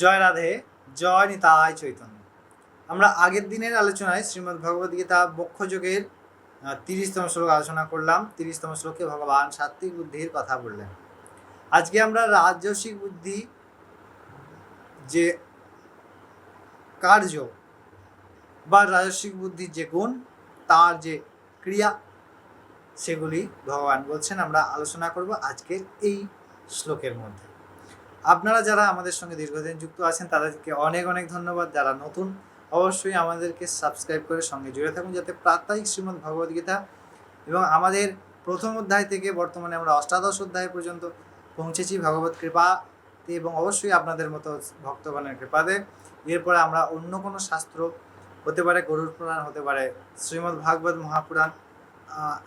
জয় রাধে, জয় নিতাই চৈতন্য। আমরা আগের দিনের আলোচনায় শ্রীমদ্ ভগবদ গীতা বক্ষযোগের তিরিশতম শ্লোক আলোচনা করলাম। তিরিশতম শ্লোকে ভগবান সাত্বিক বুদ্ধির কথা বললেন। আজকে আমরা রাজসিক বুদ্ধি যে কার্য বা রাজস্বিক বুদ্ধির যে গুণ, তার যে ক্রিয়া, সেগুলি ভগবান বলছেন। আমরা আলোচনা করব আজকের এই শ্লোকের মধ্যে। আপনারা যারা আমাদের সঙ্গে দীর্ঘদিন যুক্ত আছেন, তাদেরকে অনেক অনেক ধন্যবাদ। যারা নতুন, অবশ্যই আমাদেরকে সাবস্ক্রাইব করে সঙ্গে জুড়ে থাকুন যাতে প্রাত্যহিক শ্রীমদ্ ভগবদ্গীতা এবং আমাদের প্রথম অধ্যায় থেকে বর্তমানে আমরা অষ্টাদশ অধ্যায় পর্যন্ত পৌঁছেছি ভগবত কৃপাতে এবং অবশ্যই আপনাদের মতো ভক্তগণের কৃপাতে। এরপরে আমরা অন্য কোনো শাস্ত্র হতে পারে, গরুর পুরাণ হতে পারে, শ্রীমদ্ ভাগবত মহাপুরাণ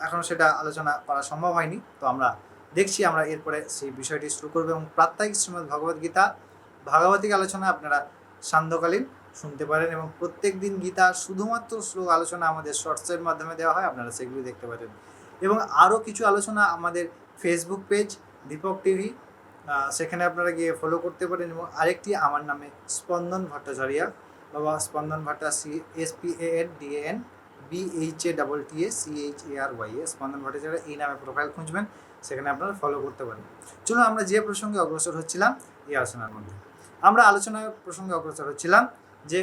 এখনও সেটা আলোচনা করা সম্ভব হয়নি। তো আমরা দেখছি আমরা এরপরে সেই বিষয়টি শুরু করব এবং প্রাত্যহিক শ্রীমদ্ ভগবত গীতা ভাগবতিক আলোচনা আপনারা সান্ধ্যকালীন শুনতে পারেন এবং প্রত্যেক দিন গীতা শুধুমাত্র শ্লোক আলোচনা আমাদের শর্টসের মাধ্যমে দেওয়া হয়, আপনারা সেগুলি দেখতে পারেন। এবং আরও কিছু আলোচনা আমাদের ফেসবুক পেজ দীপক টিভি সেখানে আপনারা গিয়ে ফলো করতে পারেন এবং আরেকটি আমার নামে স্পন্দন ভট্টাচার্য, বাবা Spandan Bhatta C S P A N D N B H A double T A C H A R Y A Spandan Bhattacharya, এই নামে প্রোফাইল খুঁজবেন। সেখানে আপনারা ফলো করতে পারেন। চলুন আমরা যে প্রসঙ্গে অগ্রসর হচ্ছিলাম, এই আলোচনার মধ্যে। আমরা আলোচনার প্রসঙ্গে অগ্রসর হচ্ছিলাম যে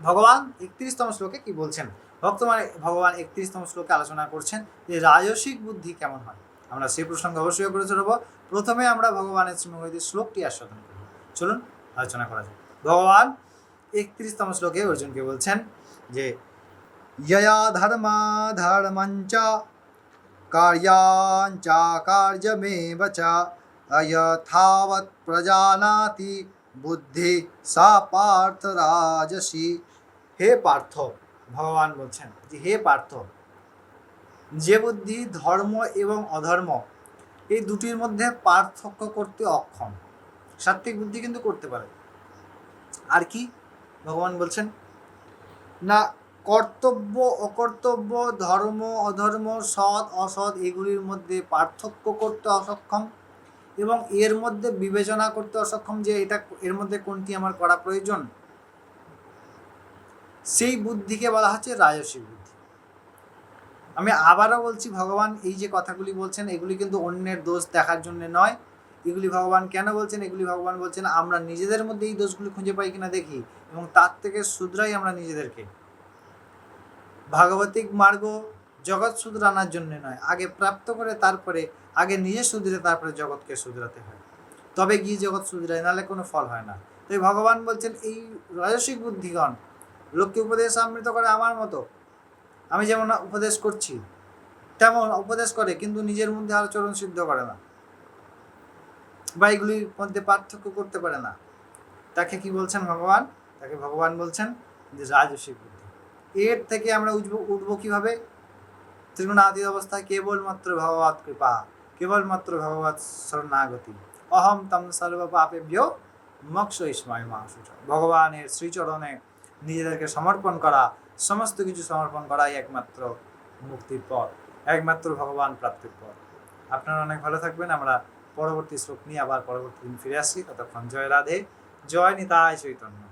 ভগবান একত্রিশতম শ্লোকে কি বলছেন? ভক্তমানে ভগবান একত্রিশতম শ্লোকে আলোচনা করছেন যে রাজসিক বুদ্ধি কেমন হয়? আমরা সেই প্রসঙ্গে অবশ্যই অগ্রসর হব। প্রথমে আমরা ভগবানের শ্রীমঙ্গলীদের শ্লোকটি আস্বাদন করব চলুন আলোচনা করা যাক। ভগবান একত্রিশতম শ্লোকে অর্জুনকে বলছেন যে ইয়া ধর্মা ধর্মঞ্চ कार्याञ्च कार्यमेव च अयथावत् प्रजानाति বুদ্ধি সা পার্থ রাজসী হে পার্থ ভগবান বলছেন যে হে পার্থ যে বুদ্ধি ধর্ম এবং অধর্ম এই দুটির মধ্যে পার্থক্য করতে অক্ষম সাত্বিক বুদ্ধি কিন্তু করতে পারে আর কি ভগবান বলছেন না কর্তব্য, অকর্তব্য, ধর্ম, অধর্ম, সৎ, অসৎ এগুলির মধ্যে পার্থক্য করতে অসক্ষম এবং এর মধ্যে বিবেচনা করতে অসক্ষম যে এটা এর মধ্যে কোনটি আমার করা প্রয়োজন। সেই বুদ্ধিকে বলা হচ্ছে রাজসিক বুদ্ধি। আমি আবারও বলছি, ভগবান এই যে কথাগুলি বলছেন, এগুলি কিন্তু অন্যের দোষ দেখার জন্য নয়। এগুলি ভগবান কেন বলছেন? এগুলি ভগবান বলছেন, আমরা নিজেদের মধ্যে এই দোষগুলি খুঁজে পাই কিনা দেখি এবং তার থেকে শুধরাই আমরা নিজেদেরকে। ভাগবতিক মার্গ জগৎ শুধরানোর জন্য নয়। আগে প্রাপ্ত করে তারপরে, আগে নিজে শুধরে তারপরে জগৎকে শুধরাতে হয়। তবে গিয়ে জগৎ শুধরায়, নাহলে কোনো ফল হয় না। তাই ভগবান বলছেন, এই রাজসিক বুদ্ধিগণ, লোককে উপদেশ আমৃত করে আমার মতো। আমি যেমন উপদেশ করছি, তেমন উপদেশ করে, কিন্তু নিজের মধ্যে আচরণ সিদ্ধ করে না। বা এগুলির মধ্যে পার্থক্য করতে পারে না। তাকে কি বলছেন ভগবান? তাকে ভগবান বলছেন যে রাজসিক বুদ্ধি। এর থেকে আমরা উঠবো উঠবো কীভাবে? ত্রিগুণাতীত অবস্থায় কেবলমাত্র ভগবত কৃপা, কেবলমাত্র ভগবত শরণাগতি। অহম তম সর্ব পাপেভ্য মোক্ষ ইসময় মাসুচ। ভগবানের শ্রীচরণে নিজেদেরকে সমর্পণ করা, সমস্ত কিছু সমর্পণ করাই একমাত্র মুক্তির পথ, একমাত্র ভগবান প্রাপ্তির পথ। আপনারা অনেক ভালো থাকবেন, আমরা পরবর্তী শ্লোক নিয়ে আবার পরবর্তী দিন ফিরে আসি ততক্ষণ জয় রাধে, জয় নিতাই চৈতন্য।